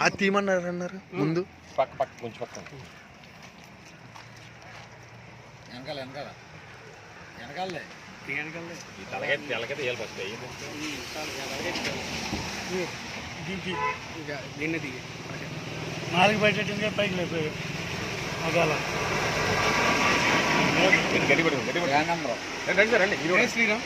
అది తీయమన్నారు అన్నారు ముందు పక్క పక్క కొంచెం పక్క వెనకాల వెనకాల వెనకాలే తలకాయ తెలకైతే వేయాలి ఫస్ట్ అయ్యింది ఇక దీన్ని దిగి నాలుగు బయట పైకి లేకపోయారు అదాల గట్టి పడి గట్టి పడి నెంబర్ రండి రండి, శ్రీరామ్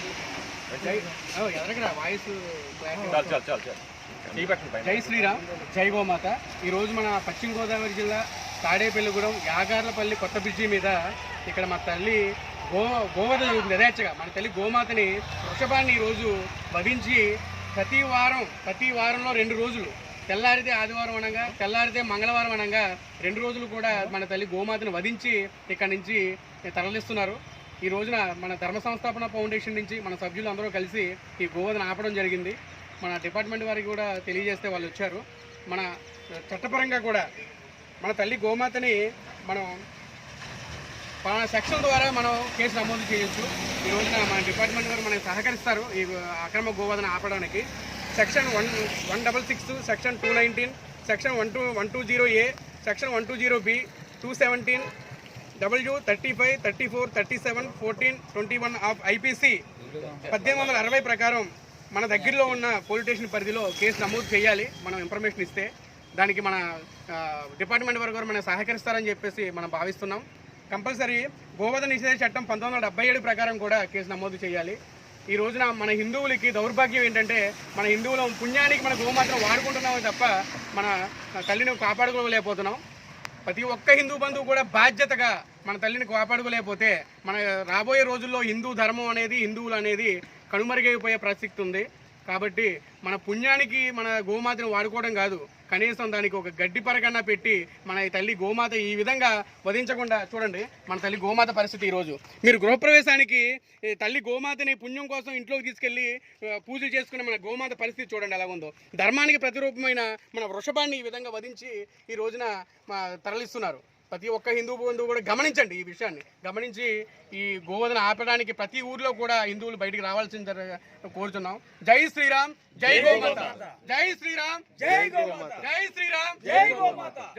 జై శ్రీరామ్ జై గోమాత. ఈరోజు మన పశ్చిమ గోదావరి జిల్లా తాడేపల్లిగూడెం యాగార్లపల్లి కొత్త బ్రిడ్జి మీద ఇక్కడ మా తల్లి గో గోవత జరుగుతుంది. యథేచ్ఛగా మన తల్లి గోమాతని వృషభాన్ని ఈరోజు వధించి ప్రతి వారం ప్రతి వారంలో రెండు రోజులు తెల్లారితే ఆదివారం అనగా తెల్లారితే మంగళవారం అనగా రెండు రోజులు కూడా మన తల్లి గోమాతను వధించి ఇక్కడ నుంచి తరలిస్తున్నారు. ఈ రోజున మన ధర్మ సంస్థాపన ఫౌండేషన్ నుంచి మన సభ్యులు అందరూ కలిసి ఈ గోవధను ఆపడం జరిగింది. మన డిపార్ట్మెంట్ వారికి కూడా తెలియజేస్తే వాళ్ళు వచ్చారు. మన చట్టపరంగా కూడా మన తల్లి గోమాతని మనం పలానా సెక్షన్ ద్వారా మనం కేసు నమోదు చేయొచ్చు. ఈ రోజున మన డిపార్ట్మెంట్ వారు మనకి సహకరిస్తారు ఈ అక్రమ గోవధన ఆపడానికి. Section one one double six section two nineteen section one two one two zero A section one two zero B two seventeen W thirty five thirty four thirty seven fourteen twenty one of IPC పద్దెనిమిది వందల అరవై ప్రకారం మన దగ్గరలో ఉన్న police station పరిధిలో case నమోదు చేయాలి. మనం ఇన్ఫర్మేషన్ ఇస్తే దానికి మన డిపార్ట్మెంట్ వారు కూడా మనం సహకరిస్తారని చెప్పేసి మనం భావిస్తున్నాం. కంపల్సరీ గోవధ నిషేధ చట్టం పంతొమ్మిది వందల డెబ్బై ఏడు ప్రకారం కూడా కేసు నమోదు చేయాలి. ఈ రోజున మన హిందువులకి దౌర్భాగ్యం ఏంటంటే మన హిందువుల పుణ్యానికి మన గోమాత్రం వాడుకుంటున్నామే తప్ప మన తల్లిని కాపాడుకోలేకపోతున్నాం. ప్రతి ఒక్క హిందూ బంధువు కూడా బాధ్యతగా మన తల్లిని కాపాడుకోలేకపోతే మన రాబోయే రోజుల్లో హిందూ ధర్మం అనేది హిందువులు అనేది కనుమరుగైపోయే ప్రసక్తి ఉంది. కాబట్టి మన పుణ్యానికి మన గోమాతను వాడుకోవడం కాదు. కనీసం దానికి ఒక గడ్డి పరకన్నా పెట్టి మన ఈ తల్లి గోమాత ఈ విధంగా వధించకుండా చూడండి మన తల్లి గోమాత పరిస్థితి ఈరోజు. మీరు గృహప్రవేశానికి ఈ తల్లి గోమాతని పుణ్యం కోసం ఇంట్లోకి తీసుకెళ్ళి పూజలు చేసుకునే మన గోమాత పరిస్థితి చూడండి ఎలా ఉందో. ధర్మానికి ప్రతిరూపమైన మన వృషభాన్ని ఈ విధంగా వధించి ఈ రోజున తరలిస్తున్నారు. ప్రతి ఒక్క హిందూ బంధువు కూడా గమనించండి ఈ విషయాన్ని. గమనించి ఈ గోవధన ఆపడానికి ప్రతి ఊర్లో కూడా హిందువులు బయటికి రావాల్సింది కోరుతున్నాం జై శ్రీరామ్ జై గోమాత. జై శ్రీరామ్ జై గోమాత. జై శ్రీరామ్. జై గోమాత.